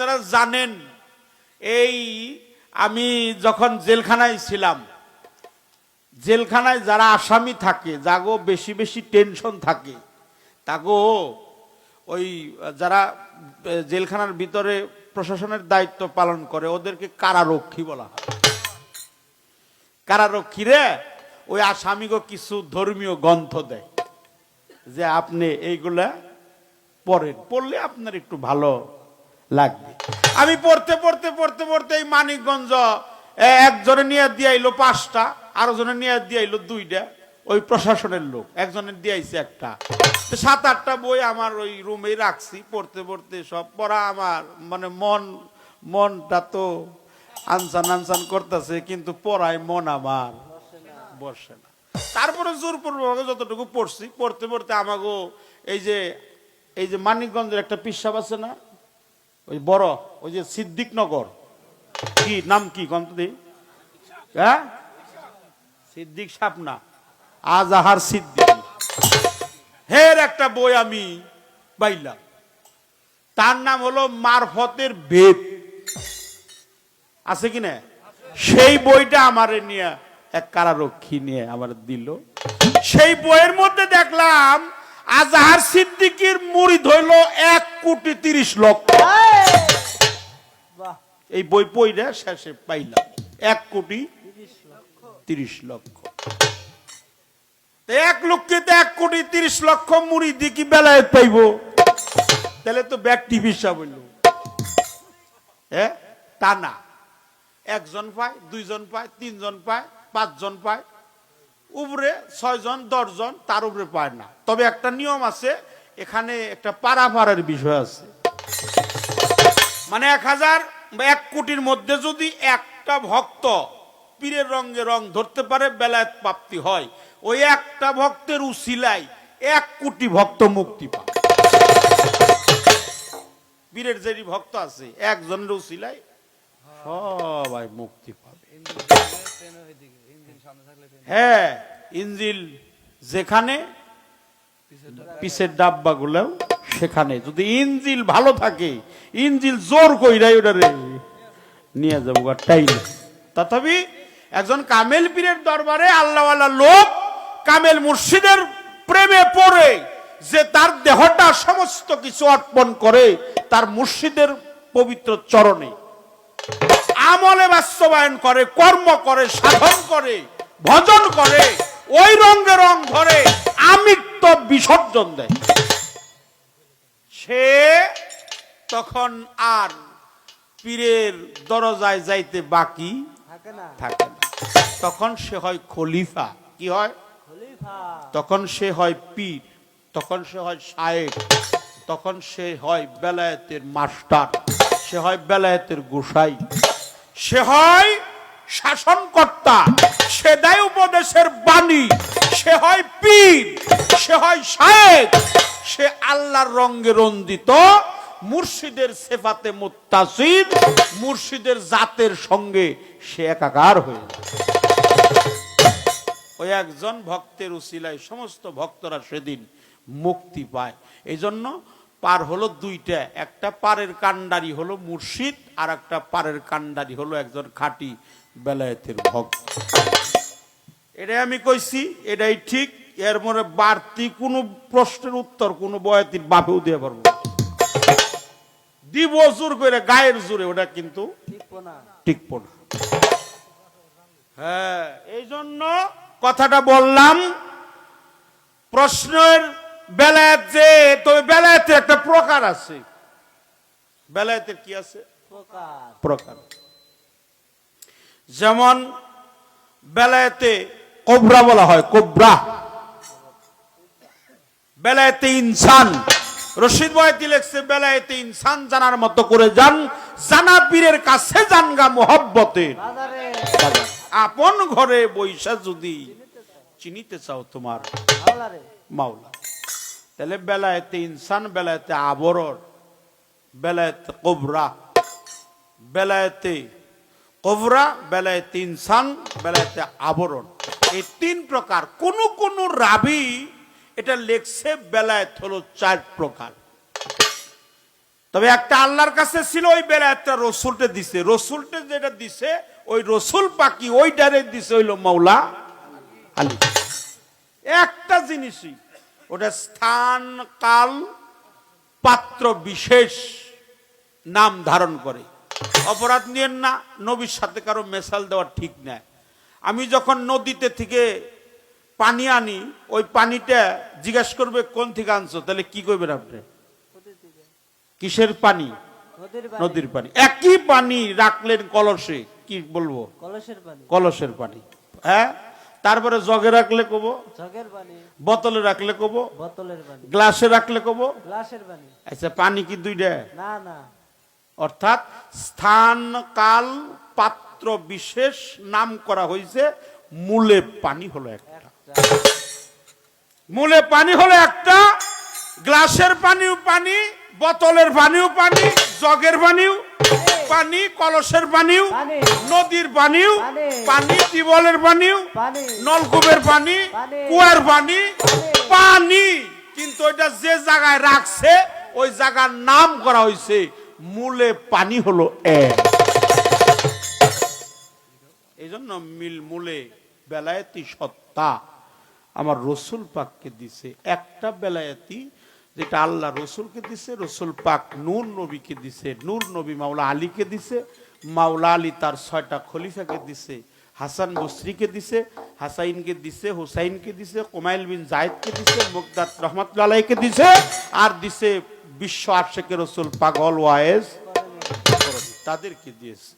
আপনারা জানেন, এই আমি যখন জেলখানায় ছিলাম, জেলখানায় যারা আসামি থাকে, যাগো বেশি বেশি টেনশন থাকে, তাগো ওই যারা জেলখানার ভিতরে প্রশাসনের দায়িত্ব পালন করে, ওদেরকে কারারক্ষী বলা হয়। কারারক্ষী রে? ওই আসামিগো কিছু ধর্মীয় গ্রন্থ দেয়, যে আপনি এইগুলা পড়েন, পড়লে আপনার একটু ভালো লাগবে আমি পড়তে পড়তে পড়তে পড়তে এই মানিকগঞ্জ এ, একজনে নিয়ে দিয়ে আইলো পাঁচটা আরও জনে নিয়ে দিয়ে আইলো দুইটা। ওই প্রশাসনের লোক একজনের দিয়ে আইছে একটা। সাত আটটা বই আমার ওই রুমেই রাখছি পড়তে পড়তে সব। পড়া আমার মানে মন মনটা তো আনসান আনসান করতেছে কিন্তু পড়ায় মন আমার বসে না। তারপরে জোরপূর্বক যতটুকু পড়ছি পড়তে পড়তে আমাগো এই যে এই যে মানিকগঞ্জের একটা পিসাব আছে না ওই বড়, ওই যে সিদ্দিকনগর। কি, নাম কি গন্তদি হ্যাঁ? সিদ্দিক সাপ না আজাহার সিদ্দিক। হের একটা বই আমি পাইলাম। তার নাম হলো মারফতের বেদ। আছে কি না? সেই বইটা আমারে নিয়ে এক কারারক্ষী নিয়ে আমার দিল। সেই বইয়ের মধ্যে দেখলাম আজহার সিদ্দিকির মুড়ি ধইল এক কোটি তিরিশ লক্ষ। এই বই পইরা শেষে পাইলাম। এক কোটি তিরিশ লক্ষ। এক লক্ষতে এক কোটি তিরিশ লক্ষ মুড়ি দিয়ে কি বেলায় পাইব। তাহলে তো ব্যক্তি হিসাব হইল। হ্যাঁ তা না। একজন পায় দুইজন পায় তিনজন পায় পাঁচজন পায়। উপরে ছয়জন, দশজন, তার উপরে পায় না। তবে একটা নিয়ম আছে, এখানে একটা পারাপারের বিষয় আছে। মানে এক হাজার বা এক কোটির মধ্যে যদি একটা ভক্ত পীরের রঙে রং ধরতে পারে, বেলায়েত প্রাপ্তি হয়। ওই একটা ভক্তের উসিলাই এক কোটি ভক্ত মুক্তি পায়। পীরের যেটি ভক্ত আছে, একজনের উসিলাই সবাই মুক্তি পাবে। হ্যাঁ ইঞ্জিল যেখানে পিসের ডাব্বা। গুলো সেখানে। যদি ইঞ্জিল ভালো থাকে ইঞ্জিল জোর কইরাই ওটারে নিয়ে যাব টাইলে। তথাপি একজন কামেল পীরের দরবারে আল্লাহওয়ালা লোক কামেল মুর্শিদের প্রেমে পড়ে যে তার দেহটা সমস্ত কিছু অর্পণ করে তার মুর্শিদের পবিত্র চরণে। আমলে বাস্তবায়ন করে কর্ম করে সাধন করে ভজন করে ওই রঙে রং ধরে আমিত্ব বিসর্জন দেয়। সে তখন আর পীরের দরজায় যাইতে বাকি থাকে না। তখন সে হয় খলিফা। কি হয়? খলিফা। তখন সে হয় পীর তখন সে হয় শায়েক তখন সে হয় বেলায়েতের মাস্টার সে হয় বেলায়েতের গোসাই। সে হয় শাসনকর্তা, সে দেয় উপদেশের বাণী, সে হয় পীর, সে হয় শায়েক সে আল্লাহর রঙ্গে রঞ্জিত মুর্শিদের সেফাতে মুত্তাসির, মুর্শিদের জাতের সঙ্গে সে একাকার হয়ে ওই একজন ভক্তের উসিলায় সমস্ত ভক্তরা সেদিন মুক্তি পায়। এই জন্য পার হলো দুইটা একটা পারের কান্ডারি হলো মুর্শিদ আর একটা পারের কান্ডারি হলো একজন খাঁটি বেলায়েতের ভক্ত। এটাই আমি কইছি এটাই ঠিক এর মনে বাড়তি কোনো প্রশ্নের উত্তর কোনো বয়াতির বাপেও দিয়ে পারব দিব জোর করে গায়ের জোরে ওটা কিন্তু টিকবো না। হ্যাঁ এই জন্য কথাটা বললাম প্রশ্নের বেলায়েত যে তবে একটা প্রকার আছে। বেলায়েতের কি আছে? প্রকার। যেমন বেলায়েতে কোবরা বলা হয় কোবরা। বেলায়েতে ইনসান। রশিদ বয়াতি লেখছে বেলায়েতে ইনসান জানার মতো করে যান জানা পীরের কাছে জানগা মোহব্বতের বাজারে। আপন ঘরে বৈশা যদি চিনিতে চাও তোমার। মাওলা। তাহলে বেলায়েতে ইনসান, বেলায়েতে আবরর বেলায়েতে কোবরা বেলায়েতে কোবরা, বেলায়েতে ইনসান, বেলায়েতে আবরণ। এই তিন প্রকার, কোন কোন রাবি এটা লেখছে বেলায়েত হলো চার প্রকার। তবে একটা আল্লাহর কাছে ছিল, ওই বেলা একটা রসুলটে দিছে। রসুলটে যেটা দিছে, ওই রসুল পাখি ওই ডারে দিছে হইল মৌলা আলী। একটা জিনিসই ওটা স্থান কাল পাত্র বিশেষ নাম ধারণ করে। অপরাধ নিয়েন না নবীর সাথে কারও মেশাল দেওয়া ঠিক না আমি যখন নদীতে থেকে পানি আনি ওই পানিটা জিজ্ঞাসা করবে কোন থেকে আনছো? তাহলে কি করবেন আপনি? কিসের পানি? নদীর পানি। নদীর পানি। একই পানি রাখলেন কলসে কি বলব? কলসের পানি। কলসের পানি। হ্যাঁ? তারপরে জগে রাখলে কব জগের পানি বোতলে রাখলে কব বোতলের পানি গ্লাসে রাখলে কব। গ্লাসের পানি আচ্ছা পানি কি দুইটা? না না। অর্থাৎ স্থান কাল পাত্র বিশেষ নাম করা হয়েছে মূলে পানি হলো একটা। একটা। মূলে পানি হলো একটা গ্লাসের পানিও পানি বোতলের পানিও পানি জগের পানিও। পানি কলসের পানিও নদীর পানিও পানি। টিবলের পানিও নলকূপের পানি। কুয়ার পানি পানি। পানি কিন্তু এটা যে জায়গায় রাখছে ওই জায়গার নাম করা হয়েছে মূলে পানি হলো এক এই জন্য মিল মূলে বেলায়েতি সত্তা আমার রসুল পাককে দিছে একটা বেলায়েতি যেটা আল্লাহ রসুলকে দিছে, রসুল পাক নূর নবীকে দিছে, নূর নবী মাওলা আলীকে দিছে, মাওলা আলী তার ছয়টা খলিফাকে দিছে, হাসান বসরিকে দিছে, হাসাইনকে দিছে, হুসাইনকে দিছে, কোমাইল বিন জায়েদকে দিছে মুকদার রহমতুল্লাহকে দিছে, আর দিছে বিশ্ব আশেকে রসুল পাগল ওয়ায়েজ তাদেরকে দিয়েছে।